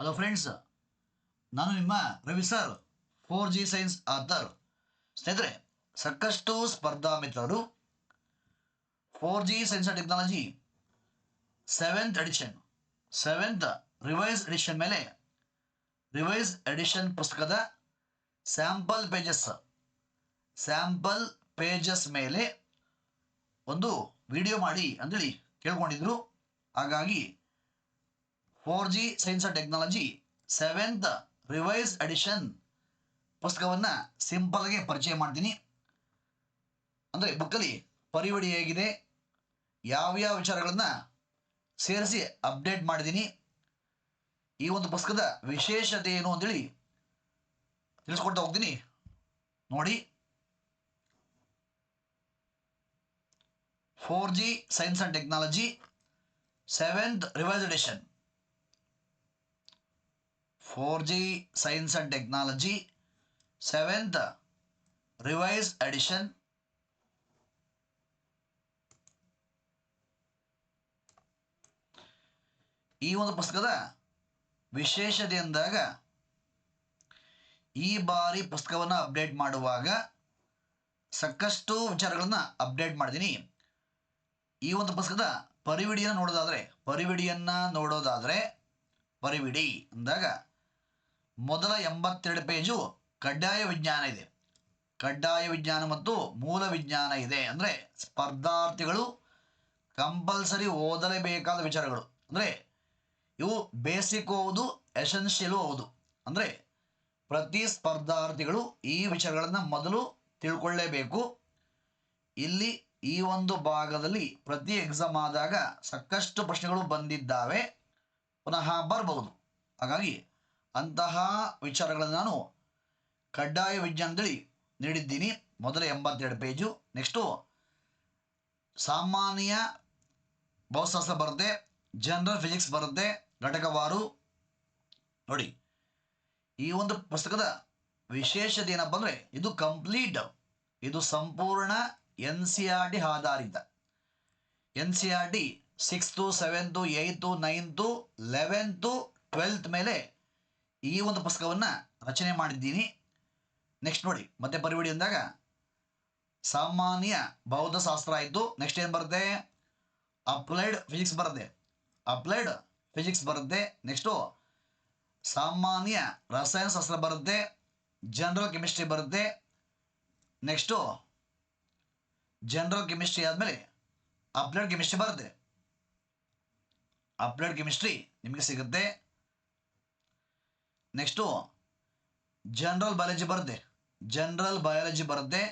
Hello friends ನಾನು ನಿಮ್ಮ Ravi sir four G science author ಸ್ನೇಹಿತರೆ, ಸಾಕಷ್ಟು ಸ್ಪರ್ಧಾ ಮಿತ್ರರು four G science and technology seventh edition seventh revise edition ಮೇಲೆ ರಿವೈಸ್ ಎಡಿಷನ್ ಪುಸ್ತಕದ ಸ್ಯಾಂಪಲ್ ಪೇಜಸ್ ಸ್ಯಾಂಪಲ್ ಪೇಜಸ್ ಮೇಲೆ ಒಂದು ವಿಡಿಯೋ ಮಾಡಿ ಅಂತೇಳಿ ಕೇಳ್ಕೊಂಡಿದ್ರು. ಹಾಗಾಗಿ four G science and technology, seventh revise edition ಪುಸ್ತಕವನ್ನು ಸಿಂಪಲ್ಗೆ ಪರಿಚಯ ಮಾಡ್ತೀನಿ. ಅಂದರೆ ಬುಕ್ಕಲ್ಲಿ ಪರಿವಡಿ ಹೇಗಿದೆ, ಯಾವ್ಯಾವ ವಿಚಾರಗಳನ್ನು ಸೇರಿಸಿ ಅಪ್ಡೇಟ್ ಮಾಡಿದ್ದೀನಿ. ಈ ಒಂದು ಪುಸ್ತಕದ ವಿಶೇಷತೆ ಏನು ಅಂತೇಳಿ ತಿಳಿಸ್ಕೊಡ್ತಾ ಹೋಗ್ತೀನಿ. ನೋಡಿ. Four G science and technology, seventh revise edition. Four G science and technology, seventh revise edition. ಈ ಒಂದು ಪುಸ್ತಕದ ವಿಶೇಷತೆ ಅಂದಾಗ ಈ ಬಾರಿ ಪುಸ್ತಕವನ್ನು ಅಪ್ಡೇಟ್ ಮಾಡುವಾಗ ಸಾಕಷ್ಟು ವಿಚಾರಗಳನ್ನು ಅಪ್ಡೇಟ್ ಮಾಡಿದ್ದೀನಿ ಈ ಒಂದು ಪುಸ್ತಕದ ಪರಿವಿಡಿಯನ್ನು ನೋಡೋದಾದರೆ ಪರಿವಿಡಿಯನ್ನು ನೋಡೋದಾದರೆ, ಪರಿವಿಡಿ ಅಂದಾಗ ಮೊದಲ ಎಂಬತ್ತೆರಡು ಪೇಜು ಕಡ್ಡಾಯ ವಿಜ್ಞಾನ ಇದೆ. ಕಡ್ಡಾಯ ವಿಜ್ಞಾನ ಮತ್ತು ಮೂಲ ವಿಜ್ಞಾನ ಇದೆ ಅಂದರೆ ಸ್ಪರ್ಧಾರ್ಥಿಗಳು ಕಂಪಲ್ಸರಿ ಓದಲೇಬೇಕಾದ ವಿಚಾರಗಳು. ಅಂದರೆ ಇವು ಬೇಸಿಕ್ ಹೌದು ಎಸೆನ್ಷಿಯಲು ಹೌದು ಅಂದರೆ ಪ್ರತಿ ಸ್ಪರ್ಧಾರ್ಥಿಗಳು ಈ ವಿಚಾರಗಳನ್ನು ಮೊದಲು ತಿಳ್ಕೊಳ್ಳೇಬೇಕು. ಇಲ್ಲಿ ಈ ಒಂದು ಭಾಗದಲ್ಲಿ ಪ್ರತಿ ಎಕ್ಸಾಮ್ ಆದಾಗ ಸಾಕಷ್ಟು ಪ್ರಶ್ನೆಗಳು ಬಂದಿದ್ದಾವೆ. ಪುನಃ ಬರಬಹುದು ಹಾಗಾಗಿ ಅಂತಹ ವಿಚಾರಗಳನ್ನು ನಾನು ಕಡ್ಡಾಯ ವಿಜ್ಞಾನದಲ್ಲಿ ನೀಡಿದ್ದೀನಿ. ಮೊದಲ ಎಂಬತ್ತೆರಡು ಪೇಜು. ನೆಕ್ಸ್ಟು ಸಾಮಾನ್ಯ ಭೌತಶಾಸ್ತ್ರ ಬರುತ್ತೆ ಜನರಲ್ ಫಿಸಿಕ್ಸ್ ಬರುತ್ತೆ, ಘಟಕವಾರು. ನೋಡಿ, ಈ ಒಂದು ಪುಸ್ತಕದ ವಿಶೇಷತೆ ಏನಪ್ಪ ಅಂದರೆ, ಇದು ಕಂಪ್ಲೀಟ್ ಇದು ಸಂಪೂರ್ಣ ಎನ್ ಸಿ ಆರ್ ಟಿ ಆಧಾರಿತ. N C R T sixth seventh eighth ninth eleventh twelfth ಮೇಲೆ ಈ ಒಂದು ಪುಸ್ತಕವನ್ನು ರಚನೆ ಮಾಡಿದ್ದೀನಿ. ನೆಕ್ಸ್ಟ್ ನೋಡಿ, ಮತ್ತೆ ಪರಿವಿಡಿ ಅಂದಾಗ. ಸಾಮಾನ್ಯ ಬೌದ್ಧ ಶಾಸ್ತ್ರ ಆಯಿತು. ನೆಕ್ಸ್ಟ್ ಏನು ಬರುತ್ತೆ? ಅಪ್ಲೈಡ್ ಫಿಸಿಕ್ಸ್ ಬರುತ್ತೆ. ಅಪ್ಲೈಡ್ ಫಿಸಿಕ್ಸ್ ಬರುತ್ತೆ. ನೆಕ್ಸ್ಟು ಸಾಮಾನ್ಯ ರಸಾಯನಶಾಸ್ತ್ರ ಬರುತ್ತೆ. ಜನರಲ್ ಕೆಮಿಸ್ಟ್ರಿ ಬರುತ್ತೆ. ನೆಕ್ಸ್ಟು ಜನರಲ್ ಕೆಮಿಸ್ಟ್ರಿ ಆದಮೇಲೆ ಅಪ್ಲೈಡ್ ಕೆಮಿಸ್ಟ್ರಿ ಬರುತ್ತೆ. ಅಪ್ಲೈಡ್ ಕೆಮಿಸ್ಟ್ರಿ ನಿಮಗೆ ಸಿಗುತ್ತೆ. ನೆಕ್ಸ್ಟು ಜನರಲ್ ಬಯಾಲಜಿ ಬರುತ್ತೆ. ಜನರಲ್ ಬಯಾಲಜಿ ಬರುತ್ತೆ.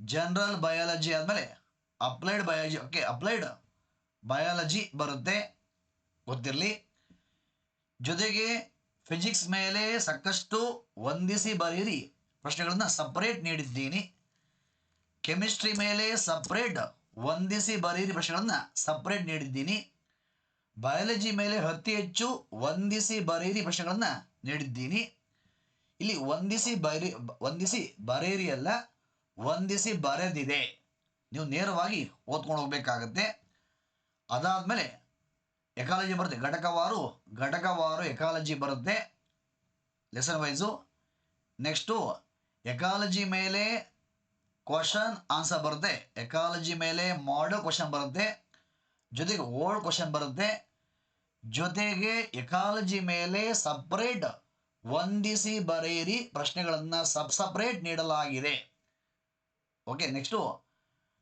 ಜನರಲ್ ಬಯಾಲಜಿ ಆದಮೇಲೆ applied biology okay applied biology ಬರುತ್ತೆ. ಗೊತ್ತಿರಲಿ? ಜೊತೆಗೆ ಫಿಸಿಕ್ಸ್ ಮೇಲೆ ಸಾಕಷ್ಟು ಹೊಂದಿಸಿ ಬರೀರಿ ಪ್ರಶ್ನೆಗಳನ್ನು ಸಪ್ರೇಟ್ ನೀಡಿದ್ದೀನಿ. ಕೆಮಿಸ್ಟ್ರಿ ಮೇಲೆ ಸಪ್ರೇಟ್ ಹೊಂದಿಸಿ ಬರೀರಿ ಪ್ರಶ್ನೆಗಳನ್ನು ಸಪ್ರೇಟ್ ನೀಡಿದ್ದೀನಿ. ಬಯಾಲಜಿ ಮೇಲೆ ಅತಿ ಹೆಚ್ಚು ಹೊಂದಿಸಿ ಬರೀರಿ ಪ್ರಶ್ನೆಗಳನ್ನು ನೀಡಿದ್ದೀನಿ. ಇಲ್ಲಿ ಹೊಂದಿಸಿ ಬರಿ ಹೊಂದಿಸಿ ಬರೆಯಿರಿ ಅಲ್ಲ ಹೊಂದಿಸಿ ಬರೆದಿದೆ. ನೀವು ನೇರವಾಗಿ ಓದ್ಕೊಂಡು ಹೋಗಬೇಕಾಗತ್ತೆ. ಅದಾದಮೇಲೆ ಎಕಾಲಜಿ ಬರುತ್ತೆ. ಘಟಕವಾರು ಘಟಕವಾರು ಎಕಾಲಜಿ ಬರುತ್ತೆ. ಲೆಸನ್ ವೈಸು ನೆಕ್ಸ್ಟು ಎಕಾಲಜಿ ಮೇಲೆ ಕ್ವಶನ್ ಆನ್ಸರ್ ಬರುತ್ತೆ. ಎಕಾಲಜಿ ಮೇಲೆ ಮಾಡಲ್ ಕ್ವಶನ್ ಬರುತ್ತೆ. ಜೊತೆಗೆ ಓಲ್ಡ್ ಕ್ವಶನ್ ಬರುತ್ತೆ. ಜೊತೆಗೆ ಎಕಾಲಜಿ ಮೇಲೆ ಸಪ್ರೇಟ್ ವಂದಿಸಿ ಬರೆಯಿರಿ ಪ್ರಶ್ನೆಗಳನ್ನು ಸಬ್ ಸಪ್ರೇಟ್ ನೀಡಲಾಗಿದೆ. ಓಕೆ ನೆಕ್ಸ್ಟು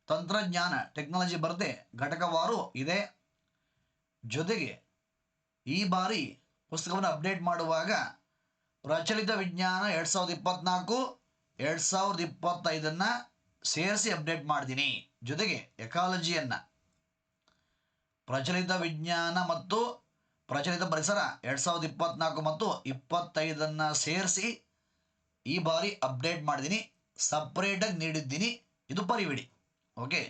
ತಂತ್ರಜ್ಞಾನ ಟೆಕ್ನಾಲಜಿ ಬರದೆ ಘಟಕವಾರು ಇದೆ. ಜೊತೆಗೆ ಈ ಬಾರಿ ಪುಸ್ತಕವನ್ನು ಅಪ್ಡೇಟ್ ಮಾಡುವಾಗ ಪ್ರಚಲಿತ ವಿಜ್ಞಾನ ಎರಡು ಸಾವಿರದ ಇಪ್ಪತ್ತ್ನಾಲ್ಕು ಎರಡು ಸಾವಿರದ ಇಪ್ಪತ್ತೈದನ್ನು ಸೇರಿಸಿ ಅಪ್ಡೇಟ್ ಮಾಡಿದ್ದೀನಿ ಜೊತೆಗೆ ಎಕಾಲಜಿಯನ್ನು ಪ್ರಚಲಿತ ವಿಜ್ಞಾನ ಮತ್ತು ಪ್ರಚಲಿತ ಪರಿಸರ ಎರಡ್ ಸಾವಿರದ ಇಪ್ಪತ್ತ್ನಾಲ್ಕು ಮತ್ತು ಇಪ್ಪತ್ತೈದನ್ನು ಸೇರಿಸಿ ಈ ಬಾರಿ ಅಪ್ಡೇಟ್ ಮಾಡಿದ್ದೀನಿ. ಸಪ್ರೇಟಾಗಿ ನೀಡಿದ್ದೀನಿ. ಇದು ಪರಿವಿಡಿ. ಓಕೆ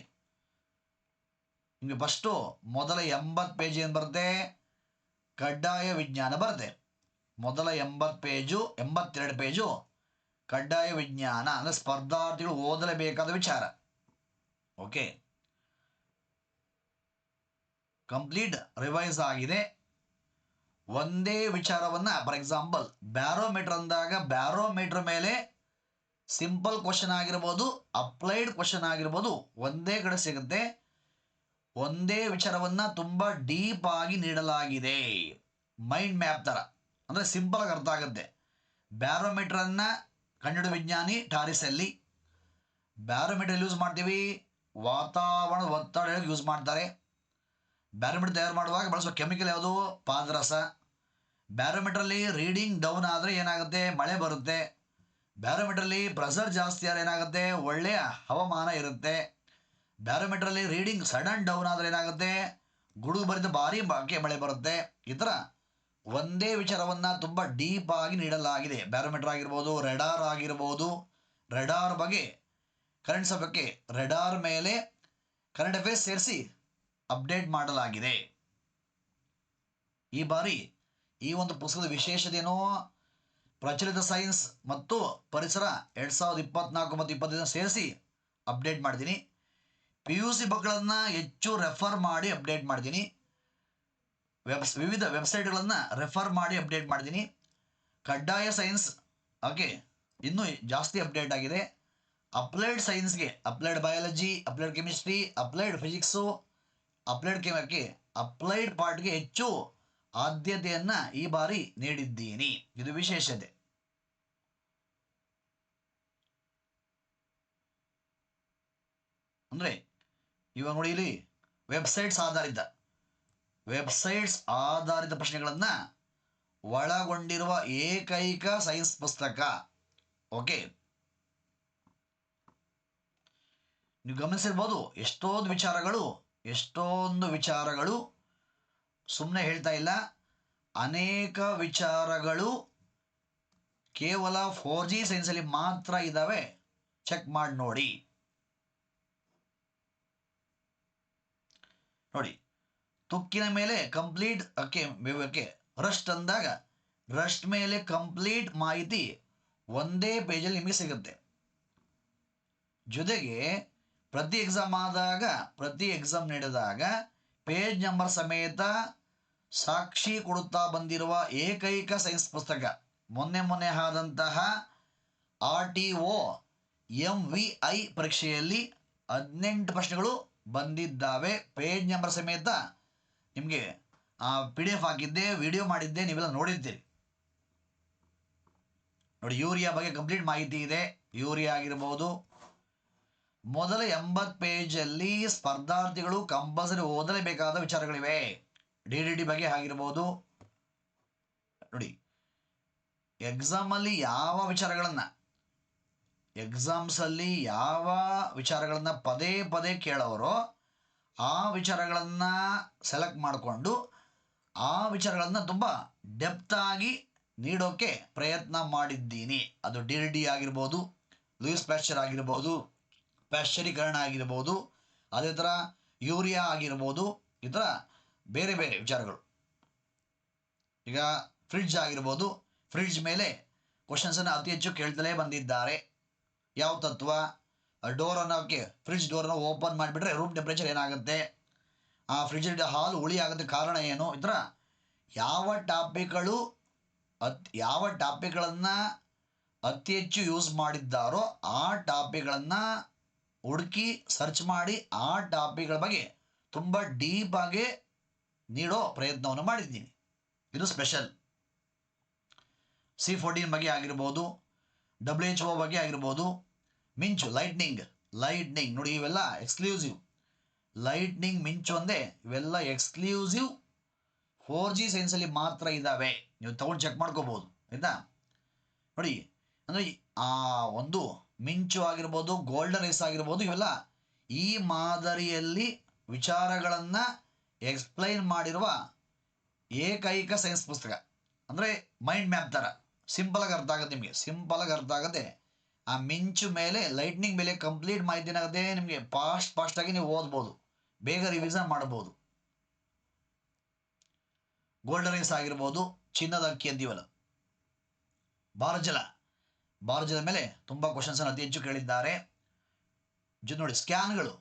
ನಿಮಗೆ ಫಸ್ಟು ಮೊದಲ ಎಂಬತ್ತು ಪೇಜ್ ಏನು ಬರುತ್ತೆ? ಕಡ್ಡಾಯ ವಿಜ್ಞಾನ ಬರುತ್ತೆ. ಮೊದಲ ಎಂಬತ್ತು ಪೇಜು ಎಂಬತ್ತೆರಡು ಪೇಜು ಕಡ್ಡಾಯ ವಿಜ್ಞಾನ ಅಂದರೆ ಸ್ಪರ್ಧಾರ್ಥಿಗಳು ಓದಲೇಬೇಕಾದ ವಿಚಾರ. ಓಕೆ ಕಂಪ್ಲೀಟ್ ರಿವೈಸ್ ಆಗಿದೆ. ಒಂದೇ ವಿಚಾರವನ್ನ ಫಾರ್ ಎಕ್ಸಾಂಪಲ್ ಬ್ಯಾರೋಮೀಟರ್ ಅಂದಾಗ ಬ್ಯಾರೋಮೀಟರ್ ಮೇಲೆ ಸಿಂಪಲ್ ಕ್ವಶನ್ ಆಗಿರ್ಬೋದು ಅಪ್ಲೈಡ್ ಕ್ವಶನ್ ಆಗಿರ್ಬೋದು, ಒಂದೇ ಕಡೆ ಸಿಗುತ್ತೆ. ಒಂದೇ ವಿಚಾರವನ್ನ ತುಂಬಾ ಡೀಪ್ ಆಗಿ ನೀಡಲಾಗಿದೆ. ಮೈಂಡ್ ಮ್ಯಾಪ್ ತರ ಅಂದ್ರೆ ಸಿಂಪಲ್ ಆಗಿ ಅರ್ಥ ಆಗುತ್ತೆ. ಬ್ಯಾರೋಮೀಟ್ರನ್ನು ಕನ್ನಡ ವಿಜ್ಞಾನಿ ಟಾರಿಸಲ್ಲಿ ಬ್ಯಾರೋಮೀಟರ್ ಯೂಸ್ ಮಾಡ್ತೀವಿ? ವಾತಾವರಣ ಒತ್ತಡ ಯೂಸ್ ಮಾಡ್ತಾರೆ? ಬ್ಯಾರೋಮೀಟರ್ ತಯಾರು ಮಾಡುವಾಗ ಬಳಸುವ ಕೆಮಿಕಲ್ ಯಾವುದು? ಪಾದರಸ. ಬ್ಯಾರೋಮೀಟ್ರಲ್ಲಿ ರೀಡಿಂಗ್ ಡೌನ್ ಆದರೆ ಏನಾಗುತ್ತೆ? ಮಳೆ ಬರುತ್ತೆ. ಬ್ಯಾರೋಮೀಟ್ರಲ್ಲಿ ಪ್ರೆಸರ್ ಜಾಸ್ತಿ ಆದರೆ ಏನಾಗುತ್ತೆ? ಒಳ್ಳೆಯ ಹವಾಮಾನ ಇರುತ್ತೆ. ಬ್ಯಾರೋಮೀಟ್ರಲ್ಲಿ ರೀಡಿಂಗ್ ಸಡನ್ ಡೌನ್ ಆದರೆ ಏನಾಗುತ್ತೆ? ಗುಡುಗು ಬರಿದ ಭಾರಿ ಬಾಕಿ ಮಳೆ ಬರುತ್ತೆ. ಈ ಥರ ಒಂದೇ ವಿಚಾರವನ್ನು ತುಂಬ ಡೀಪ್ ಆಗಿ ನೀಡಲಾಗಿದೆ. ಬ್ಯಾರೋಮೀಟರ್ ಆಗಿರ್ಬೋದು, ರೆಡಾರ್ ಆಗಿರ್ಬೋದು, ರೆಡಾರ್ ಬಗ್ಗೆ ಕರೆಂಟ್ ಬಗ್ಗೆ ರೆಡಾರ್ ಮೇಲೆ ಕರೆಂಟ್ ಅಫೇರ್ಸ್ ಸೇರಿಸಿ ಅಪ್ಡೇಟ್ ಮಾಡಲಾಗಿದೆ. ಈ ಬಾರಿ ಈ ಒಂದು ಪುಸ್ತಕದ ವಿಶೇಷತೆಯೇನೋ ಪ್ರಚಲಿತ ಸೈನ್ಸ್ ಮತ್ತು ಪರಿಸರ ಎರಡು ಸಾವಿರದ ಇಪ್ಪತ್ನಾಲ್ಕು ಮತ್ತು ಇಪ್ಪತ್ತೈದನ್ನು ಸೇರಿಸಿ ಅಪ್ಡೇಟ್ ಮಾಡ್ತೀನಿ ಪಿ ಯು ಸಿ ಬುಕ್ಗಳನ್ನು ಹೆಚ್ಚು ರೆಫರ್ ಮಾಡಿ ಅಪ್ಡೇಟ್ ಮಾಡ್ತೀನಿ ವೆಬ್ಸ್ ವಿವಿಧ ವೆಬ್ಸೈಟ್ಗಳನ್ನು ರೆಫರ್ ಮಾಡಿ ಅಪ್ಡೇಟ್ ಮಾಡ್ತೀನಿ ಕಡ್ಡಾಯ ಸೈನ್ಸ್ ಓಕೆ ಇನ್ನೂ ಜಾಸ್ತಿ ಅಪ್ಡೇಟ್ ಆಗಿದೆ. Applied ಸೈನ್ಸ್ಗೆ, applied biology applied chemistry applied physics applied ಕೆಮಕ್ಕೆ applied ಪಾರ್ಟ್ಗೆ ಹೆಚ್ಚು ಆದ್ಯತೆಯನ್ನು ಈ ಬಾರಿ ನೀಡಿದ್ದೀನಿ. ಇದು ವಿಶೇಷತೆ. ಅಂದರೆ ಇವಾಗ ನೋಡಿ ಇಲ್ಲಿ ವೆಬ್ಸೈಟ್ಸ್ ಆಧಾರಿತ. ವೆಬ್ಸೈಟ್ಸ್ ಆಧಾರಿತ ಪ್ರಶ್ನೆಗಳನ್ನು ಒಳಗೊಂಡಿರುವ ಏಕೈಕ ಸೈನ್ಸ್ ಪುಸ್ತಕ. ಓಕೆ. ನೀವು ಗಮನಿಸಿರ್ಬೋದು ಎಷ್ಟೊಂದು ವಿಚಾರಗಳು ಎಷ್ಟೊಂದು ವಿಚಾರಗಳು ಸುಮ್ಮನೆ ಹೇಳ್ತಾ ಇಲ್ಲ. ಅನೇಕ ವಿಚಾರಗಳು ಕೇವಲ ಫೋರ್ ಜಿ ಸೈನ್ಸಲ್ಲಿ ಮಾತ್ರ ಇದ್ದಾವೆ ಚೆಕ್ ಮಾಡಿ ನೋಡಿ. ನೋಡಿ, ತುಕ್ಕಿನ ಮೇಲೆ ಕಂಪ್ಲೀಟ್ ಅಕ್ಕೆ ಓಕೆ ರಸ್ಟ್ ಅಂದಾಗ ರಸ್ಟ್ ಮೇಲೆ ಕಂಪ್ಲೀಟ್ ಮಾಹಿತಿ ಒಂದೇ ಪೇಜಲ್ಲಿ ನಿಮಗೆ ಸಿಗುತ್ತೆ. ಜೊತೆಗೆ ಪ್ರತಿ ಎಕ್ಸಾಮ್ ಆದಾಗ, ಪ್ರತಿ ಎಕ್ಸಾಮ್ ನಡೆದಾಗ ಪೇಜ್ ನಂಬರ್ ಸಮೇತ ಸಾಕ್ಷಿ ಕೊಡುತ್ತಾ ಬಂದಿರುವ ಏಕೈಕ ಸೈನ್ಸ್ ಪುಸ್ತಕ. ಮೊನ್ನೆ ಮೊನ್ನೆ ಆದಂತಹ R T O M V I ಪರೀಕ್ಷೆಯಲ್ಲಿ ಹದಿನೆಂಟು ಪ್ರಶ್ನೆಗಳು ಬಂದಿದ್ದಾವೆ. ಪೇಜ್ ನಂಬರ್ ಸಮೇತ ನಿಮಗೆ ಪಿ ಡಿ ಎಫ್ ಹಾಕಿದ್ದೆ ವಿಡಿಯೋ ಮಾಡಿದ್ದೆ, ನೀವೆಲ್ಲ ನೋಡಿದ್ದೀರಿ. ನೋಡಿ, ಯೂರಿಯಾ ಬಗ್ಗೆ ಕಂಪ್ಲೀಟ್ ಮಾಹಿತಿ ಇದೆ. ಯೂರಿಯಾ ಆಗಿರ್ಬೋದು ಮೊದಲ ಎಂಬತ್ತು ಪೇಜಲ್ಲಿ ಸ್ಪರ್ಧಾರ್ಥಿಗಳು ಕಂಪಲ್ಸರಿ ಓದಲೇಬೇಕಾದ ವಿಚಾರಗಳಿವೆ. ಡಿ ಡಿ ಡಿ ಬಗ್ಗೆ ಆಗಿರ್ಬೋದು ನೋಡಿ, ಎಕ್ಸಾಮಲ್ಲಿ ಯಾವ ವಿಚಾರಗಳನ್ನು, ಎಕ್ಸಾಮ್ಸಲ್ಲಿ ಯಾವ ವಿಚಾರಗಳನ್ನು ಪದೇ ಪದೇ ಕೇಳೋರೋ ಆ ವಿಚಾರಗಳನ್ನು ಸೆಲೆಕ್ಟ್ ಮಾಡಿಕೊಂಡು ಆ ವಿಚಾರಗಳನ್ನು ತುಂಬ ಡೆಪ್ತಾಗಿ ನೀಡೋಕ್ಕೆ ಪ್ರಯತ್ನ ಮಾಡಿದ್ದೀನಿ. ಅದು ಡಿ ಡಿ ಆಗಿರ್ಬೋದು, ಲೂಯಿಸ್ ಪ್ಯಾಶ್ಚರ್ ಆಗಿರ್ಬೋದು ಪ್ಯಾಶ್ಚರೀಕರಣ ಆಗಿರ್ಬೋದು ಅದೇ ಥರ ಯೂರಿಯಾ ಆಗಿರ್ಬೋದು, ಈ ಥರ ಬೇರೆ ಬೇರೆ ವಿಚಾರಗಳು. ಈಗ ಫ್ರಿಡ್ಜ್ ಆಗಿರ್ಬೋದು ಫ್ರಿಡ್ಜ್ ಮೇಲೆ ಕ್ವಶನ್ಸನ್ನು ಅತಿ ಹೆಚ್ಚು ಕೇಳ್ತಲೇ ಬಂದಿದ್ದಾರೆ. ಯಾವ ತತ್ವ? ಡೋರನ್ನು ಓಕೆ ಫ್ರಿಡ್ಜ್ ಡೋರನ್ನು ಓಪನ್ ಮಾಡಿಬಿಟ್ರೆ ರೂಮ್ ಟೆಂಪ್ರೇಚರ್ ಏನಾಗುತ್ತೆ? ಆ ಫ್ರಿಡ್ಜ್ ಹಾಲು ಉಳಿ ಆಗುತ್ತೆ ಕಾರಣ ಏನು? ಈ ಥರ ಯಾವ ಟಾಪಿಕ್ಗಳು ಅತ್, ಯಾವ ಟಾಪಿಕ್ಗಳನ್ನು ಅತಿ ಹೆಚ್ಚು ಯೂಸ್ ಮಾಡಿದ್ದಾರೋ ಆ ಟಾಪಿಕ್ಗಳನ್ನು ಹುಡುಕಿ ಸರ್ಚ್ ಮಾಡಿ ಆ ಟಾಪಿಕ್ಗಳ ಬಗ್ಗೆ ತುಂಬ ಡೀಪಾಗಿ ನೀಡೋ ಪ್ರಯತ್ನವನ್ನು ಮಾಡಿದ್ದೀನಿ. ಇದು ಸ್ಪೆಷಲ್ ಸಿ ಫೋರ್ಟೀನ್ ಬಗ್ಗೆ ಆಗಿರ್ಬೋದು ಡಬ್ಲ್ಯೂ ಎಚ್ ಒ ಬಗ್ಗೆ ಆಗಿರ್ಬೋದು ಮಿಂಚು ಲೈಟ್ನಿಂಗ್ ಲೈಟ್ನಿಂಗ್ ನೋಡಿ ಇವೆಲ್ಲ ಎಕ್ಸ್ಕ್ಲೂಸಿವ್ ಲೈಟ್ನಿಂಗ್ ಮಿಂಚು ಇವೆಲ್ಲ ಎಕ್ಸ್ಕ್ಲೂಸಿವ್ ಫೋರ್ ಜಿ ಸೈನ್ಸಲ್ಲಿ ಮಾತ್ರ ಇದ್ದಾವೆ ನೀವು ತಗೊಂಡು ಚೆಕ್ ಮಾಡ್ಕೋಬೋದು, ಆಯಿತಾ? ನೋಡಿ, ಅಂದರೆ ಆ ಒಂದು ಮಿಂಚು ಆಗಿರ್ಬೋದು ಗೋಲ್ಡನ್ ರೈಸ್ ಆಗಿರ್ಬೋದು, ಇವೆಲ್ಲ ಈ ಮಾದರಿಯಲ್ಲಿ ವಿಚಾರಗಳನ್ನು ಎಕ್ಸ್ಪ್ಲೈನ್ ಮಾಡಿರುವ ಏಕೈಕ ಸೈನ್ಸ್ ಪುಸ್ತಕ. ಅಂದರೆ ಮೈಂಡ್ ಮ್ಯಾಪ್ ಥರ ಸಿಂಪಲಾಗಿ ಅರ್ಥ ಆಗುತ್ತೆ ನಿಮಗೆ. ಸಿಂಪಲಾಗಿ ಅರ್ಥ ಆಗುತ್ತೆ. ಆ ಮಿಂಚು ಮೇಲೆ ಲೈಟ್ನಿಂಗ್ ಮೇಲೆ ಕಂಪ್ಲೀಟ್ ಮಾಹಿತಿ ಏನಾಗುತ್ತೆ ನಿಮಗೆ ಫಾಸ್ಟ್ ಫಾಸ್ಟಾಗಿ ನೀವು ಓದ್ಬೋದು. ಬೇಗ ರಿವಿಸನ್ ಮಾಡ್ಬೋದು. ಗೋಲ್ಡನ್ ರೈಸ್ ಆಗಿರ್ಬೋದು, ಚಿನ್ನದ ಅಕ್ಕಿ ಅಂತೀವಲ್ಲ. ಭಾರಜಲ ಭಾರಜಲ ಮೇಲೆ ತುಂಬ ಕ್ವಶನ್ಸನ್ನು ಅತಿ ಹೆಚ್ಚು ಕೇಳಿದ್ದಾರೆ. ನೋಡಿ ಸ್ಕ್ಯಾನ್ಗಳು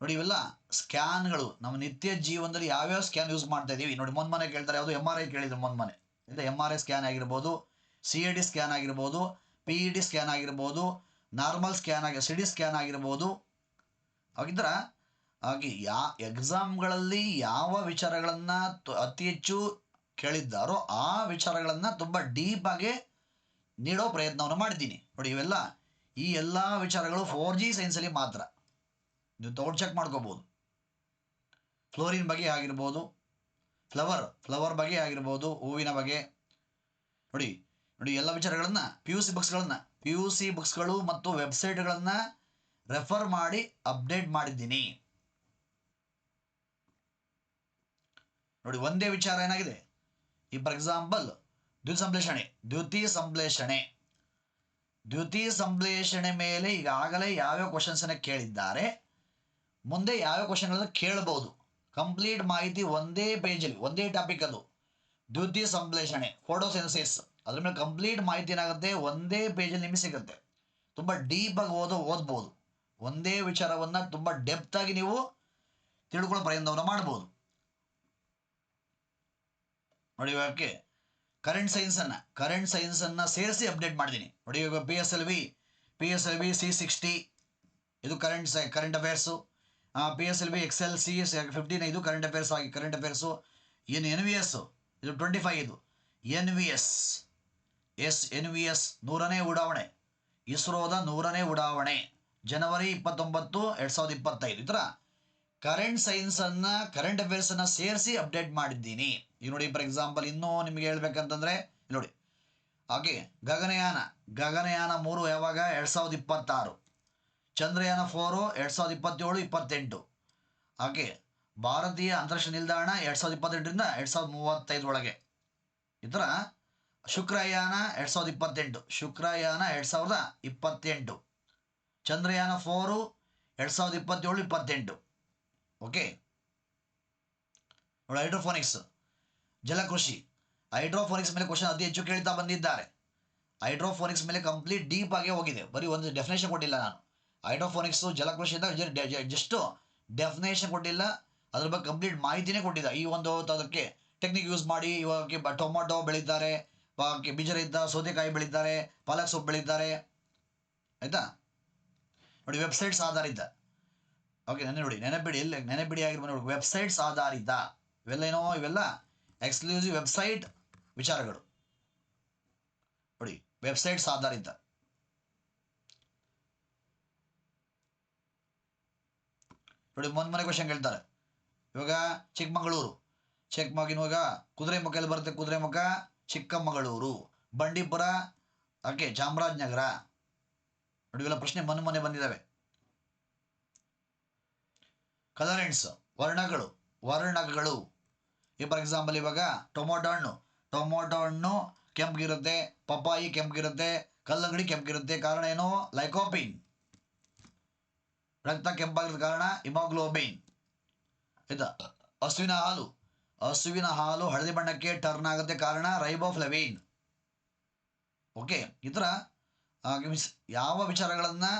ನೋಡಿ, ಇವೆಲ್ಲ ಸ್ಕ್ಯಾನ್ಗಳು ನಮ್ಮ ನಿತ್ಯ ಜೀವನದಲ್ಲಿ ಯಾವ್ಯಾವ ಸ್ಕ್ಯಾನ್ ಯೂಸ್ ಮಾಡ್ತಾ ಇದ್ದೀವಿ ನೋಡಿ ಮೊನ್ನೆ ಮನೆ ಕೇಳ್ತಾರೆ, ಯಾವುದು ಎಂ ಆರ್ ಐ ಕೇಳಿದ್ರು ಮೊನ್ನೆ ಮನೆ ಇಲ್ಲ ಎಂ ಆರ್ ಐ ಸ್ಕ್ಯಾನ್ ಆಗಿರ್ಬೋದು ಸಿ ಎ ಡಿ ಸ್ಕ್ಯಾನ್ ಆಗಿರ್ಬೋದು ಪಿ ಇ ಡಿ ಸ್ಕ್ಯಾನ್ ಆಗಿರ್ಬೋದು ನಾರ್ಮಲ್ ಸ್ಕ್ಯಾನ್ ಆಗಿ ಸಿ ಡಿ ಸ್ಕ್ಯಾನ್ ಆಗಿರ್ಬೋದು. ಹಾಗಿದ್ರೆ, ಹಾಗೆ ಯಾ ಎಕ್ಸಾಮ್ಗಳಲ್ಲಿ ಯಾವ ವಿಚಾರಗಳನ್ನು ಅತಿ ಹೆಚ್ಚು ಕೇಳಿದ್ದಾರೋ ಆ ವಿಚಾರಗಳನ್ನು ತುಂಬ ಡೀಪಾಗಿ ನೀಡೋ ಪ್ರಯತ್ನವನ್ನು ಮಾಡಿದ್ದೀನಿ. ನೋಡಿ, ಇವೆಲ್ಲ ಈ ಎಲ್ಲ ವಿಚಾರಗಳು ಫೋರ್ ಜಿ ಸೈನ್ಸಲ್ಲಿ ಮಾತ್ರ. ನೀವು ತಗೊಂಡು ಚೆಕ್ ಮಾಡ್ಕೋಬೋದು. ಫ್ಲೋರಿನ್ ಬಗ್ಗೆ ಆಗಿರ್ಬೋದು ಫ್ಲವರ್ ಫ್ಲವರ್ ಬಗ್ಗೆ ಆಗಿರ್ಬೋದು, ಹೂವಿನ ಬಗ್ಗೆ. ನೋಡಿ ನೋಡಿ, ಎಲ್ಲ ವಿಚಾರಗಳನ್ನು ಪಿ ಯು ಸಿ ಬುಕ್ಸ್ಗಳನ್ನು ಪಿ ಯು ಸಿ ಬುಕ್ಸ್ಗಳು ಮತ್ತು ವೆಬ್ಸೈಟ್ಗಳನ್ನು ರೆಫರ್ ಮಾಡಿ ಅಪ್ಡೇಟ್ ಮಾಡಿದ್ದೀನಿ. ನೋಡಿ, ಒಂದೇ ವಿಚಾರ ಏನಾಗಿದೆ? ಈ ಫಾರ್ ಎಕ್ಸಾಂಪಲ್ ದ್ಯುತಿ ಸಂಶ್ಲೇಷಣೆ ದ್ಯುತಿ ಸಂಶ್ಲೇಷಣೆ ದ್ಯುತಿ ಸಂಶ್ಲೇಷಣೆ ಮೇಲೆ ಈಗಾಗಲೇ ಯಾವ್ಯಾವ ಕ್ವಶನ್ಸನ್ನು ಕೇಳಿದ್ದಾರೆ, ಮುಂದೆ ಯಾವ್ಯಾವ ಕ್ವಶನ್ಗಳನ್ನು ಕೇಳಬಹುದು ಕಂಪ್ಲೀಟ್ ಮಾಹಿತಿ ಒಂದೇ ಪೇಜಲ್ಲಿ ಒಂದೇ ಟಾಪಿಕ್ ಅದು. ದ್ಯುತಿ ಸಂಶ್ಲೇಷಣೆ ಫೋಟೋಸೆನ್ಸಿಸ್ ಅದ್ರ ಮೇಲೆ ಕಂಪ್ಲೀಟ್ ಮಾಹಿತಿ ಏನಾಗುತ್ತೆ? ಒಂದೇ ಪೇಜಲ್ಲಿ ನಿಮಗೆ ಸಿಗುತ್ತೆ. ತುಂಬ ಡೀಪಾಗಿ ಓದೋ, ಓದ್ಬೋದು. ಒಂದೇ ವಿಚಾರವನ್ನು ತುಂಬ ಡೆಪ್ತಾಗಿ ನೀವು ತಿಳ್ಕೊಳ್ಳೋ ಪ್ರಯತ್ನವನ್ನು ಮಾಡ್ಬೋದು. ನೋಡಿ ಇವಾಗಕ್ಕೆ ಕರೆಂಟ್ ಸೈನ್ಸನ್ನು ಕರೆಂಟ್ ಸೈನ್ಸನ್ನು ಸೇರಿಸಿ ಅಪ್ಡೇಟ್ ಮಾಡಿದ್ದೀನಿ ನೋಡಿ ಇವಾಗ P S L V P S L V C sixty ಇದು ಕರೆಂಟ್ ಸೈ current affairs P S L V X L C S fifteen ಇದು ಕರೆಂಟ್ ಅಫೇರ್ಸ್ ಆಗಿ ಕರೆಂಟ್ ಅಫೇರ್ಸು ಏನು ಎನ್ ವಿ ಎಸ್ ಇದು ಟ್ವೆಂಟಿ ಫೈವ್ ಇದು. N V S S N V S ನೂರನೇ ಉಡಾವಣೆ. ಇಸ್ರೋದ ನೂರನೇ ಉಡಾವಣೆ. ಜನವರಿ ಇಪ್ಪತ್ತೊಂಬತ್ತು, ಎರಡು ಸಾವಿರದ ಇಪ್ಪತ್ತೈದು. ಈ ಥರ ಕರೆಂಟ್ ಸೈನ್ಸನ್ನು ಕರೆಂಟ್ ಅಫೇರ್ಸನ್ನು ಸೇರಿಸಿ ಅಪ್ಡೇಟ್ ಮಾಡಿದ್ದೀನಿ. ಈಗ ನೋಡಿ ಫಾರ್ ಎಕ್ಸಾಂಪಲ್ ಇನ್ನೂ ನಿಮಗೆ ಹೇಳ್ಬೇಕಂತಂದರೆ ನೋಡಿ. ಹಾಗೆ ಗಗನಯಾನ ಗಗನಯಾನ ಮೂರು ಯಾವಾಗ? ಎರಡು ಸಾವಿರದ ಇಪ್ಪತ್ತಾರು. ಚಂದ್ರಯಾನ ಫೋರು ಎರಡು ಸಾವಿರದ ಇಪ್ಪತ್ತೇಳು, ಇಪ್ಪತ್ತೆಂಟು. ಹಾಗೆ ಭಾರತೀಯ ಅಂತರಿಕ್ಷ ನಿಲ್ದಾಣ ಎರಡು ಸಾವಿರದ ಇಪ್ಪತ್ತೆಂಟರಿಂದ ಎರಡು ಸಾವಿರದ ಮೂವತ್ತೈದು ಒಳಗೆ. ಈ ಥರ ಶುಕ್ರಯಾನ ಎರಡು ಸಾವಿರದ ಇಪ್ಪತ್ತೆಂಟು. ಶುಕ್ರಯಾನ ಎರಡು ಸಾವಿರದ ಇಪ್ಪತ್ತೆಂಟು. ಚಂದ್ರಯಾನ ಫೋರು ಎರಡು ಸಾವಿರದ ಇಪ್ಪತ್ತೇಳು, ಇಪ್ಪತ್ತೆಂಟು. ಓಕೆ ಹೈಡ್ರೋಫೋನಿಕ್ಸ್ ಜಲಕೃಷಿ. ಹೈಡ್ರೋಫೋನಿಕ್ಸ್ ಮೇಲೆ ಕ್ವಶನ್ ಅತಿ ಹೆಚ್ಚು ಕೇಳ್ತಾ ಬಂದಿದ್ದಾರೆ. ಹೈಡ್ರೋಫೋನಿಕ್ಸ್ ಮೇಲೆ ಕಂಪ್ಲೀಟ್ ಡೀಪ್ ಆಗಿ ಹೋಗಿದೆ. ಬರೀ ಒಂದು ಡೆಫಿನೇಷನ್ ಕೊಟ್ಟಿಲ್ಲ ನಾನು. ಹೈಡ್ರೋಫೋನಿಕ್ಸು ಜಲಕೃಷಿಯಿಂದ ಜಸ್ಟು ಡೆಫಿನೇಷನ್ ಕೊಟ್ಟಿಲ್ಲ. ಅದ್ರ ಬಗ್ಗೆ ಕಂಪ್ಲೀಟ್ ಮಾಹಿತಿನೇ ಕೊಟ್ಟಿಲ್ಲ. ಈ ಒಂದು ಅದಕ್ಕೆ ಟೆಕ್ನಿಕ್ ಯೂಸ್ ಮಾಡಿ, ಇವಾಗ ಟೊಮೊಟೊ ಬೆಳೀತಾರೆ ಬೀಜರಿದ್ದ ಸೌತೆಕಾಯಿ ಬೆಳೀತಾರೆ, ಪಾಲಕ್ ಸೊಪ್ಪು ಬೆಳೀತಾರೆ. ಆಯಿತಾ? ನೋಡಿ ವೆಬ್ಸೈಟ್ಸ್ ಆಧಾರಿತ. ಓಕೆ ನೆನೆ ನೋಡಿ ನೆನಪಿಡಿ, ಎಲ್ಲಿ, ನೆನಪಿಡಿ ಆಗಿರ್ಬೋದು ನೋಡಿ ವೆಬ್ಸೈಟ್ಸ್ ಆಧಾರಿತ. ಇವೆಲ್ಲ ಏನೋ, ಇವೆಲ್ಲ ಎಕ್ಸ್ಕ್ಲೂಸಿವ್ ವೆಬ್ಸೈಟ್ ವಿಚಾರಗಳು. ನೋಡಿ ವೆಬ್ಸೈಟ್ಸ್ ಆಧಾರಿತ. ನೋಡಿ ಮೊನ್ ಮನೆ ಕ್ವಶನ್ ಕೇಳ್ತಾರೆ. ಇವಾಗ ಚಿಕ್ಕಮಗಳೂರು. ಚಿಕ್ಕಮಗಿನ ಇವಾಗ ಕುದುರೆಮುಖ ಎಲ್ಲಿ ಬರುತ್ತೆ ಕುದುರೆಮುಖ ಚಿಕ್ಕಮಗಳೂರು. ಬಂಡೀಪುರ ಓಕೆ ಚಾಮರಾಜನಗರ. ನೋಡಿ ಇವೆಲ್ಲ ಪ್ರಶ್ನೆ ಮೊನ್ನೆ ಮೊನ್ನೆ ಬಂದಿದ್ದಾವೆ. ವರ್ಣಗಳು ವರ್ಣಗಳು. ಫಾರ್ ಎಕ್ಸಾಂಪಲ್ ಇವಾಗ ಟೊಮೊಟೊ ಹಣ್ಣು. ಟೊಮೊಟೊ ಹಣ್ಣು ಕೆಂಪಗಿರುತ್ತೆ, ಪಪ್ಪಾಯಿ ಕೆಂಪಗಿರುತ್ತೆ, ಕಲ್ಲಂಗಡಿ ಕೆಂಪಗಿರುತ್ತೆ. ಕಾರಣ ಏನು? ಲೈಕೋಪಿನ್ ರಕ್ತ ಕೆಂಪಾಗಿರೋದ ಕಾರಣ ಹಿಮೋಗ್ಲೋಬಿನ್ ಆಯ್ತಾ? ಹಸುವಿನ ಹಾಲು. ಹಸುವಿನ ಹಾಲು ಹಳದಿ ಬಣ್ಣಕ್ಕೆ ಟರ್ನ್ ಆಗುತ್ತೆ ಕಾರಣ ರೈಬೋಫ್ಲವಿನ್ ಓಕೆ ಈ ಥರ ಯಾವ ವಿಚಾರಗಳನ್ನು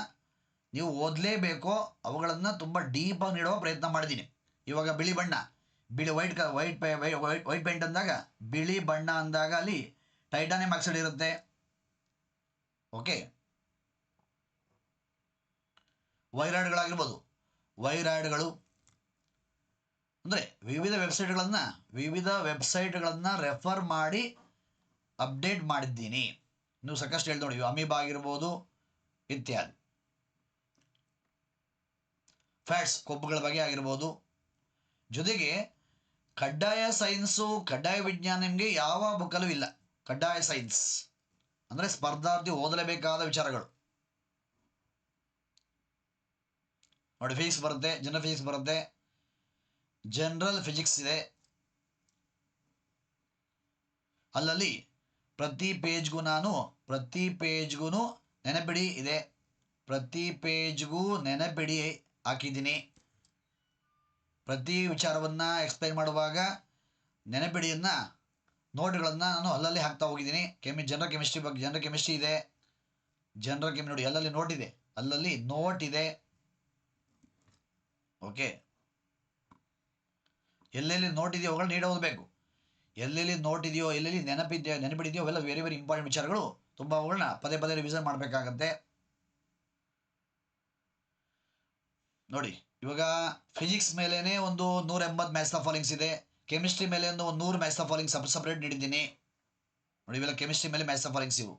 ನೀವು ಓದಲೇಬೇಕೋ ಅವುಗಳನ್ನು ತುಂಬ ಡೀಪಾಗಿ ನೀಡುವ ಪ್ರಯತ್ನ ಮಾಡಿದ್ದೀನಿ. ಇವಾಗ ಬಿಳಿ ಬಣ್ಣ. ಬಿಳಿ white white white white paint ಅಂದಾಗ, ಬಿಳಿ ಬಣ್ಣ ಅಂದಾಗ ಅಲ್ಲಿ ಟೈಟಾನಿಯಂ ಆಕ್ಸೈಡ್ ಇರುತ್ತೆ. ಓಕೆ? ವೈರಾಯ್ಡ್ಗಳಾಗಿರ್ಬೋದು. ವೈರಾಯ್ಡ್ಗಳು ಅಂದರೆ ವಿವಿಧ ವೆಬ್ಸೈಟ್ಗಳನ್ನು ವಿವಿಧ ವೆಬ್ಸೈಟ್ಗಳನ್ನು ರೆಫರ್ ಮಾಡಿ ಅಪ್ಡೇಟ್ ಮಾಡಿದ್ದೀನಿ. ನೀವು ಸಾಕಷ್ಟು ಹೇಳಿ ನೋಡಿ, ಅಮೀಬಾ ಆಗಿರ್ಬೋದು, ಇತ್ಯಾದಿ. ಫ್ಯಾಟ್ಸ್, ಕೊಬ್ಬುಗಳ ಬಗ್ಗೆ ಆಗಿರ್ಬೋದು. ಜೊತೆಗೆ ಕಡ್ಡಾಯ ಸೈನ್ಸು ಕಡ್ಡಾಯ ವಿಜ್ಞಾನ ನಿಮಗೆ ಯಾವ ಬುಕ್ಕಲ್ಲೂ ಇಲ್ಲ. ಕಡ್ಡಾಯ ಸೈನ್ಸ್ ಅಂದರೆ ಸ್ಪರ್ಧಾರ್ಥಿ ಓದಲೇಬೇಕಾದ ವಿಚಾರಗಳು. ನೋಡಿ ಫಿಸಿಕ್ಸ್ ಬರುತ್ತೆ ಜನರಲ್ ಫಿಸಿಕ್ಸ್ ಬರುತ್ತೆ. ಜನರಲ್ ಫಿಸಿಕ್ಸ್ ಇದೆ. ಅಲ್ಲಲ್ಲಿ ಪ್ರತಿ ಪೇಜ್ಗೂ ನಾನು, ಪ್ರತಿ ಪೇಜ್ಗೂ ನೆನಪಿಡಿ ಇದೆ. ಪ್ರತಿ ಪೇಜ್ಗೂ ನೆನಪಿಡಿ ಹಾಕಿದ್ದೀನಿ. ಪ್ರತಿ ವಿಚಾರವನ್ನು ಎಕ್ಸ್ಪ್ಲೈನ್ ಮಾಡುವಾಗ ನೆನಪಿಡಿಯನ್ನು ನೋಟ್ಗಳನ್ನು ನಾನು ಅಲ್ಲಲ್ಲಿ ಹಾಕ್ತಾ ಹೋಗಿದ್ದೀನಿ. ಕೆಮಿ ಜನರಲ್ ಕೆಮಿಸ್ಟ್ರಿ ಬಗ್ಗೆ ಜನರಲ್ ಕೆಮಿಸ್ಟ್ರಿ ಇದೆ. ಜನರಲ್ ಕೆಮಿ ನೋಡಿ, ಅಲ್ಲಲ್ಲಿ ನೋಟ್ ಇದೆ. ಅಲ್ಲಲ್ಲಿ ನೋಟ್ ಇದೆ. ಓಕೆ ಎಲ್ಲೆಲ್ಲಿ ನೋಟ್ ಇದೆಯೋ ಅವುಗಳು ನೀಡಿ ಓದಬೇಕು ಎಲ್ಲೆಲ್ಲಿ ನೋಟ್ ಇದೆಯೋ, ಎಲ್ಲೆಲ್ಲಿ ನೆನಪಿದೆಯೋ ನೆನಪಿದೆಯೋ ಅವೆಲ್ಲ ವೆರಿ ವೆರಿ ಇಂಪಾರ್ಟೆಂಟ್ ವಿಚಾರಗಳು ತುಂಬ ಅವುಗಳನ್ನ ಪದೇ ಪದೇ ರಿವಿಸನ್ ಮಾಡಬೇಕಾಗತ್ತೆ. ನೋಡಿ. ಇವಾಗ ಫಿಸಿಕ್ಸ್ ಮೇಲೇನೆ ಒಂದು ನೂರ ಎಂಬತ್ತು ಮ್ಯಾಥ್ಸ್ ದ ಫಾಲಿಂಗ್ಸ್ ಇದೆ. ಕೆಮಿಸ್ಟ್ರಿ ಮೇಲೆ ಒಂದು ನೂರು maths the following sub separate ನೀಡಿದ್ದೀನಿ. ನೋಡಿ, ಇವೆಲ್ಲ ಕೆಮಿಸ್ಟ್ರಿ ಮೇಲೆ ಮ್ಯಾಥ್ಸ್ ದ ಫಾಲಿಂಗ್ಸ್ ಇವು.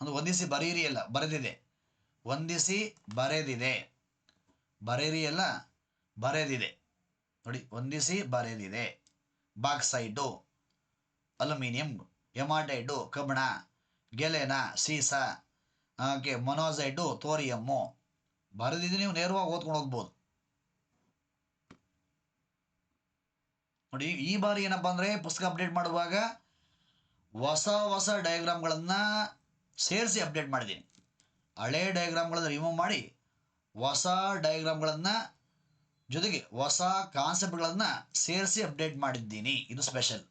ಒಂದು ಒಂದಿಸಿ ಬರೀರಿ ಅಲ್ಲ ಬರೆದಿದೆ. ಒಂದಿಸಿ ಬರೆದಿದೆ. ಬರೀರಿ ಅಲ್ಲ ಬರೆದಿದೆ. ನೋಡಿ ಒಂದಿಸಿ ಬರೆದಿದೆ. ಬಾಕ್ಸೈಡು ಅಲ್ಯೂಮಿನಿಯಂ ಎಮಾಟೈಡು ಕಬ್ಬಣ, ಗೆಲೆನ, ಸೀಸ ಓಕೆ ಮೊನೋಸೈಡು ತೋರಿಯಮ್ಮು ಬರೆದಿದ್ದು ನೀವು ನೇರವಾಗಿ ಓದ್ಕೊಂಡು ಹೋಗ್ಬೋದು. ನೋಡಿ, ಈ ಬಾರಿ ಏನಪ್ಪ ಅಂದರೆ ಪುಸ್ತಕ ಅಪ್ಡೇಟ್ ಮಾಡುವಾಗ ಹೊಸ ಹೊಸ ಡಯಾಗ್ರಾಮ್ಗಳನ್ನು ಸೇರಿಸಿ ಅಪ್ಡೇಟ್ ಮಾಡಿದ್ದೀನಿ. ಹಳೆ ಡಯಾಗ್ರಾಮ್ಗಳನ್ನು ರಿಮೂವ್ ಮಾಡಿ ಹೊಸ ಡಯಾಗ್ರಾಮ್ಗಳನ್ನು ಜೊತೆಗೆ ಹೊಸ ಕಾನ್ಸೆಪ್ಟ್ಗಳನ್ನು ಸೇರಿಸಿ ಅಪ್ಡೇಟ್ ಮಾಡಿದ್ದೀನಿ. ಇದು ಸ್ಪೆಷಲ್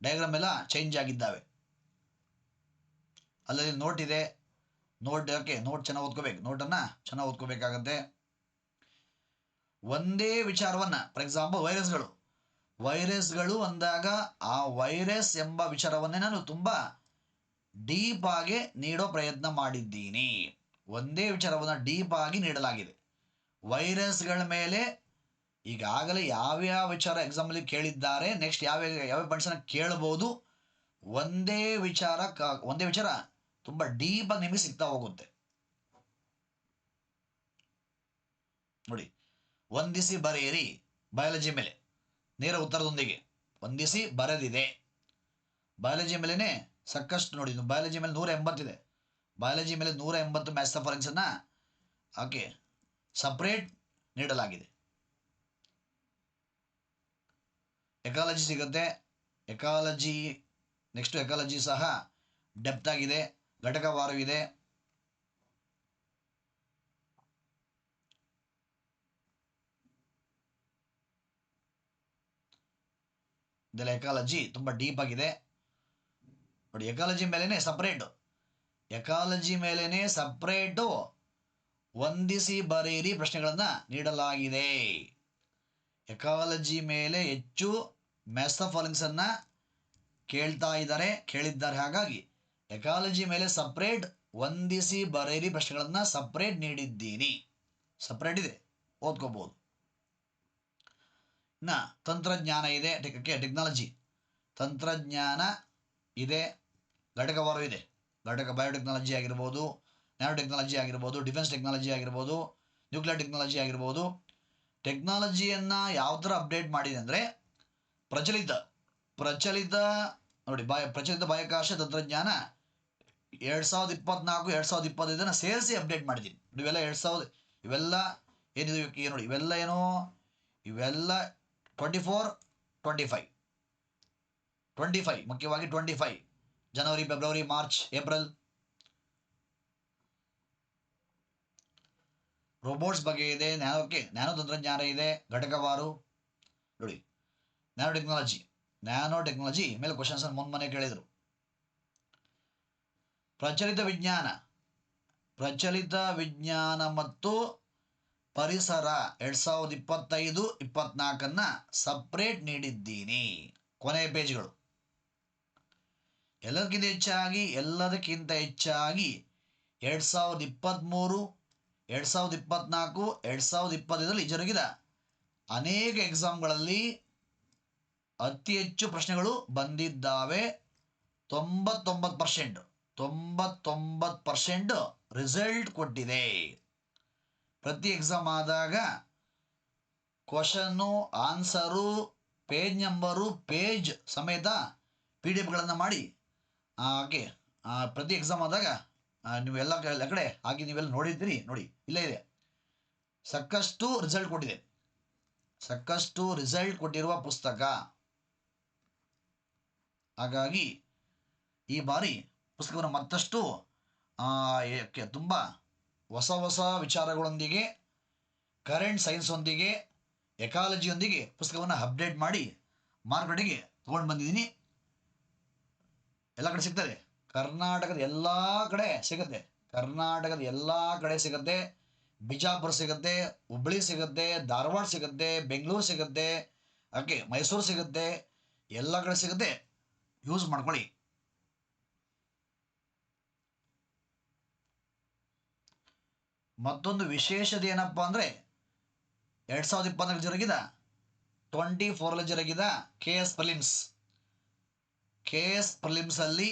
ಡಯಾಗ್ರಾಮ್ ಎಲ್ಲ ಚೇಂಜ್ ಆಗಿದ್ದಾವೆ. ಅಲ್ಲಲ್ಲಿ ನೋಟ್ ಇದೆ. ನೋಟ್ ಓಕೆ ನೋಟ್ ಚೆನ್ನಾಗಿ ಓದ್ಕೋಬೇಕು. ನೋಟನ್ನು ಚೆನ್ನಾಗಿ ಓದ್ಕೋಬೇಕಾಗತ್ತೆ. ಒಂದೇ ವಿಚಾರವನ್ನು ಫಾರ್ ಎಕ್ಸಾಂಪಲ್ ವೈರಸ್ಗಳು ವೈರಸ್ಗಳು ಅಂದಾಗ ಆ ವೈರಸ್ ಎಂಬ ವಿಚಾರವನ್ನೇ ನಾನು ತುಂಬ ಡೀಪ್ ನೀಡೋ ಪ್ರಯತ್ನ ಮಾಡಿದ್ದೀನಿ. ಒಂದೇ ವಿಚಾರವನ್ನು ಡೀಪ್ ಆಗಿ ನೀಡಲಾಗಿದೆ. ವೈರಸ್ಗಳ ಮೇಲೆ ಈಗಾಗಲೇ ಯಾವ್ಯಾವ ವಿಚಾರ ಎಕ್ಸಾಮಲ್ಲಿ ಕೇಳಿದ್ದಾರೆ ನೆಕ್ಸ್ಟ್ ಯಾವ ಯಾವ ಪಾಯಿಂಟ್ಸನ್ನು ಕೇಳಬಹುದು ಒಂದೇ ವಿಚಾರ ಕ, ಒಂದೇ ವಿಚಾರ ತುಂಬ ಡೀಪಾಗಿ ನಿಮಗೆ ಸಿಗ್ತಾ ಹೋಗುತ್ತೆ. ನೋಡಿ ಒಂದಿಸಿ ಬರೆಯಿರಿ ಬಯಾಲಜಿ ಮೇಲೆ. ನೇರ ಉತ್ತರದೊಂದಿಗೆ ಒಂದಿಸಿ ಬರೆದಿದೆ. ಬಯಾಲಜಿ ಮೇಲೇ ಸಾಕಷ್ಟು ನೋಡಿ ಬಯಾಲಜಿ ಮೇಲೆ ನೂರ ಎಂಬತ್ತಿದೆ ಬಯಾಲಜಿ ಮೇಲೆ ನೂರ ಎಂಬತ್ತು ಮ್ಯಾಥ್ಸ್ ಫಾರೆನ್ಸನ್ನು ಓಕೆ ಸಪ್ರೇಟ್ ನೀಡಲಾಗಿದೆ. ಎಕಾಲಜಿ ಸಿಗುತ್ತೆ. ಎಕಾಲಜಿ ನೆಕ್ಸ್ಟ್ ಎಕಾಲಜಿ ಸಹ ಡೆಪ್ತ್ ಆಗಿದೆ. ಘಟಕವಾರವಿದೆ ಇದೆಲ್ಲ ಎಕಾಲಜಿ ತುಂಬ ಡೀಪ್ ಆಗಿದೆ. ನೋಡಿ ಎಕಾಲಜಿ ಮೇಲೇ ಸಪ್ರೇಟು ಎಕಾಲಜಿ ಮೇಲೇ ಸಪ್ರೇಟು ಹೊಂದಿಸಿ ಬರೀರಿ ಪ್ರಶ್ನೆಗಳನ್ನು ನೀಡಲಾಗಿದೆ. ಎಕಾಲಜಿ ಮೇಲೆ ಹೆಚ್ಚು ಮೆಸ್ಸಫಾಲಿಂಗ್ಸನ್ನು ಕೇಳ್ತಾ ಇದ್ದಾರೆ, ಕೇಳಿದ್ದಾರೆ ಹಾಗಾಗಿ. ಎಕಾಲಜಿ ಮೇಲೆ ಸಪ್ರೇಟ್ ಹೊಂದಿಸಿ ಬರೆಯಿರಿ ಪ್ರಶ್ನೆಗಳನ್ನು ಸಪ್ರೇಟ್ ನೀಡಿದ್ದೀನಿ. ಸಪ್ರೇಟ್ ಇದೆ. ಓದ್ಕೋಬೋದು. ಇನ್ನು ತಂತ್ರಜ್ಞಾನ ಇದೆ, ಟೆಕ್ ಟೆಕ್ನಾಲಜಿ ತಂತ್ರಜ್ಞಾನ ಇದೆ ಘಟಕವಾರು ಇದೆ. ಘಟಕ ಬಯೋಟೆಕ್ನಾಲಜಿ ಆಗಿರ್ಬೋದು ನ್ಯಾನೋ ಟೆಕ್ನಾಲಜಿ ಆಗಿರ್ಬೋದು ಡಿಫೆನ್ಸ್ ಟೆಕ್ನಾಲಜಿ ಆಗಿರ್ಬೋದು ನ್ಯೂಕ್ಲಿಯರ್ ಟೆಕ್ನಾಲಜಿ ಆಗಿರ್ಬೋದು. ಟೆಕ್ನಾಲಜಿಯನ್ನು ಯಾವ ಥರ ಅಪ್ಡೇಟ್ ಮಾಡಿದೆ ಅಂದರೆ ಪ್ರಚಲಿತ ಪ್ರಚಲಿತ ನೋಡಿ, ಬಾಯ, ಪ್ರಚಲಿತ ಬಾಹ್ಯಾಕಾಶ ತಂತ್ರಜ್ಞಾನ ಎರಡು ಸಾವಿರದ ಇಪ್ಪತ್ನಾಲ್ಕು, ಎರಡು ಸಾವಿರದ ಇಪ್ಪತ್ತೈದನ್ನು ಸೇರಿಸಿ ಅಪ್ಡೇಟ್ ಮಾಡಿದ್ದೀನಿ. ಇವೆಲ್ಲ ಎರಡು ಸಾವಿರದ, ಇವೆಲ್ಲ ಏನಿದೆ ಏನು ನೋಡಿ, ಇವೆಲ್ಲ ಏನು? ಇವೆಲ್ಲ twenty four twenty five twenty five ಮುಖ್ಯವಾಗಿ ಟ್ವೆಂಟಿ ಫೈವ್ ಜನವರಿ, ಫೆಬ್ರವರಿ, ಮಾರ್ಚ್, ಏಪ್ರಿಲ್. ರೋಬೋಟ್ಸ್ ಬಗ್ಗೆ ಇದೆ, ನ್ಯಾನೋಕ್ಕೆ, ನ್ಯಾನೋ ತಂತ್ರಜ್ಞಾನ ಇದೆ, ಘಟಕವಾರು. ನೋಡಿ, ನ್ಯಾನೋ ಟೆಕ್ನಾಲಜಿ ನ್ಯಾನೋ ಟೆಕ್ನಾಲಜಿ ಮೇಲೆ ಕ್ವಶನ್ಸ್ ಮೊನ್ನೆ ಕೇಳಿದರು. ಪ್ರಚಲಿತ ವಿಜ್ಞಾನ. ಪ್ರಚಲಿತ ವಿಜ್ಞಾನ ಮತ್ತು ಪರಿಸರ. ಎರಡು ಸಾವಿರದ ಇಪ್ಪತ್ತೈದು, ಇಪ್ಪತ್ನಾಲ್ಕನ್ನ ಸಪ್ರೇಟ್ ನೀಡಿದ್ದೀನಿ. ಕೊನೆಯ ಪೇಜ್ಗಳು. ಎಲ್ಲದಕ್ಕಿಂತ ಹೆಚ್ಚಾಗಿ ಎಲ್ಲದಕ್ಕಿಂತ ಹೆಚ್ಚಾಗಿ ಎರಡು ಸಾವಿರದ ಇಪ್ಪತ್ತ್ಮೂರು ಎರಡು ಸಾವಿರದ ಇಪ್ಪತ್ನಾಲ್ಕು, ಎರಡು ಸಾವಿರದ ಇಪ್ಪತ್ತೈದರಲ್ಲಿ ಜರುಗಿದ ಅನೇಕ ಎಕ್ಸಾಮ್ಗಳಲ್ಲಿ ಅತಿ ಹೆಚ್ಚು ಪ್ರಶ್ನೆಗಳು ಬಂದಿದ್ದಾವೆ. ತೊಂಬತ್ತೊಂಬತ್ತು ಪರ್ಸೆಂಟ್ ತೊಂಬತ್ತೊಂಬತ್ತು ಪರ್ಸೆಂಟ್ ರಿಸಲ್ಟ್ ಕೊಟ್ಟಿದೆ. ಪ್ರತಿ ಎಕ್ಸಾಮ್ ಆದಾಗ question answer page number page ಸಮೇತ ಪಿ ಡಿ ಎಫ್ಗಳನ್ನು ಮಾಡಿ, ಹಾಗೆ ಪ್ರತಿ ಎಕ್ಸಾಮ್ ಆದಾಗ ನೀವು ಕ- ಎಲ್ಲ ಕಡೆ ಹಾಗೆ ನೀವೆಲ್ಲ ನೋಡಿದ್ದೀರಿ, ನೋಡಿ, ಇಲ್ಲೇ ಇದೆ. ಸಾಕಷ್ಟು ರಿಸಲ್ಟ್ ಕೊಟ್ಟಿದೆ. ಸಾಕಷ್ಟು ರಿಸಲ್ಟ್ ಕೊಟ್ಟಿರುವ ಪುಸ್ತಕ. ಹಾಗಾಗಿ ಈ ಬಾರಿ ಪುಸ್ತಕವನ್ನು ಮತ್ತಷ್ಟು ಆಕೆ ತುಂಬ ಹೊಸ ಹೊಸ ವಿಚಾರಗಳೊಂದಿಗೆ ಕರೆಂಟ್ ಸೈನ್ಸೊಂದಿಗೆ ಎಕಾಲಜಿಯೊಂದಿಗೆ ಪುಸ್ತಕವನ್ನು ಅಪ್ಡೇಟ್ ಮಾಡಿ ಮಾರುಕಟ್ಟೆಗೆ ತೊಗೊಂಡು ಬಂದಿದ್ದೀನಿ. ಎಲ್ಲ ಕಡೆ ಸಿಗ್ತದೆ. ಕರ್ನಾಟಕದ ಎಲ್ಲ ಕಡೆ ಸಿಗುತ್ತೆ. ಕರ್ನಾಟಕದ ಎಲ್ಲ ಕಡೆ ಸಿಗುತ್ತೆ. ಬಿಜಾಪುರ ಸಿಗುತ್ತೆ, ಹುಬ್ಳಿ ಸಿಗುತ್ತೆ, ಧಾರವಾಡ ಸಿಗುತ್ತೆ, ಬೆಂಗಳೂರು ಸಿಗುತ್ತೆ ಓಕೆ ಮೈಸೂರು ಸಿಗುತ್ತೆ. ಎಲ್ಲ ಕಡೆ ಸಿಗುತ್ತೆ. ಯೂಸ್ ಮಾಡ್ಕೊಳ್ಳಿ. ಮತ್ತೊಂದು ವಿಶೇಷತೆ ಏನಪ್ಪ ಅಂದರೆ ಎರಡು ಸಾವಿರದ ಇಪ್ಪತ್ನಾಲ್ಕು ಜರುಗಿದ. ಟ್ವೆಂಟಿ ಫೋರಲ್ಲಿ ಜರುಗಿದ K S prelims K S ಪ್ರಿಲಿಮ್ಸಲ್ಲಿ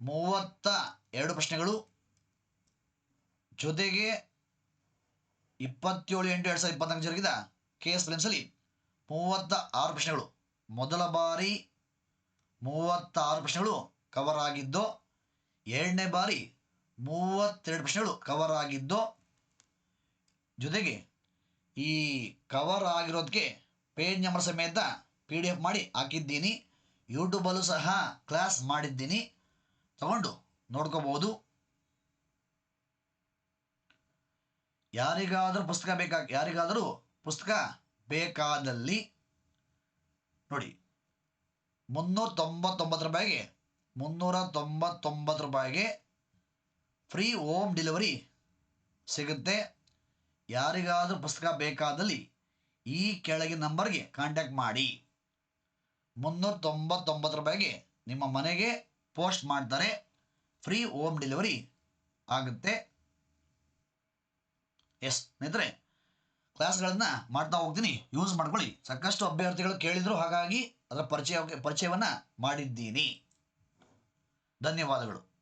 ಮೂವತ್ತ ಎರಡು ಪ್ರಶ್ನೆಗಳು. ಜೊತೆಗೆ ಇಪ್ಪತ್ತೇಳು ಎಂಟು ಎರಡು ಸಾವಿರದ ಇಪ್ಪತ್ನಾಲ್ಕು ಜರುಗಿದ ಕೆ ಎಸ್ ಪ್ರಿಲಿಮ್ಸಲ್ಲಿ ಮೂವತ್ತ ಆರು ಪ್ರಶ್ನೆಗಳು. ಮೊದಲ ಬಾರಿ ಮೂವತ್ತಾರು ಪ್ರಶ್ನೆಗಳು ಕವರ್ ಆಗಿದ್ದು ಎರಡನೇ ಬಾರಿ ಮೂವತ್ತೆರಡು ಪ್ರಶ್ನೆಗಳು ಕವರ್ ಆಗಿದ್ದು ಜೊತೆಗೆ ಈ ಕವರ್ ಆಗಿರೋದಕ್ಕೆ ಪೇಜ್ ನಂಬರ್ ಸಮೇತ ಪಿ ಡಿ ಎಫ್ ಮಾಡಿ ಹಾಕಿದ್ದೀನಿ. ಯೂಟ್ಯೂಬಲ್ಲೂ ಸಹ ಕ್ಲಾಸ್ ಮಾಡಿದ್ದೀನಿ. ತಗೊಂಡು ನೋಡ್ಕೋಬಹುದು. ಯಾರಿಗಾದರೂ ಪುಸ್ತಕ ಬೇಕಾ ಯಾರಿಗಾದರೂ ಪುಸ್ತಕ ಬೇಕಾದಲ್ಲಿ ನೋಡಿ. ಮುನ್ನೂರ ತೊಂಬತ್ತೊಂಬತ್ತು ರೂಪಾಯಿಗೆ ಮುನ್ನೂರ ತೊಂಬತ್ತೊಂಬತ್ತು ರೂಪಾಯಿಗೆ ಫ್ರೀ ಹೋಮ್ ಡೆಲಿವರಿ ಸಿಗುತ್ತೆ. ಯಾರಿಗಾದರೂ ಪುಸ್ತಕ ಬೇಕಾದಲ್ಲಿ ಈ ಕೆಳಗಿನ ನಂಬರ್ಗೆ ಕಾಂಟ್ಯಾಕ್ಟ್ ಮಾಡಿ. ಮುನ್ನೂರ ತೊಂಬತ್ತೊಂಬತ್ತು ರೂಪಾಯಿಗೆ ನಿಮ್ಮ ಮನೆಗೆ ಪೋಸ್ಟ್ ಮಾಡ್ತಾರೆ ಫ್ರೀ ಹೋಮ್ ಡೆಲಿವರಿ ಆಗುತ್ತೆ. ಎಸ್ ಸ್ನೇಹಿತರೆ ಕ್ಲಾಸ್ಗಳನ್ನು ಮಾಡ್ತಾ ಹೋಗ್ತೀನಿ. ಯೂಸ್ ಮಾಡ್ಕೊಳ್ಳಿ. ಸಾಕಷ್ಟು ಅಭ್ಯರ್ಥಿಗಳು ಕೇಳಿದರು, ಹಾಗಾಗಿ ಅದರ ಪರಿಚಯ ಪರಿಚಯವನ್ನು ಮಾಡಿದ್ದೀನಿ. ಧನ್ಯವಾದಗಳು.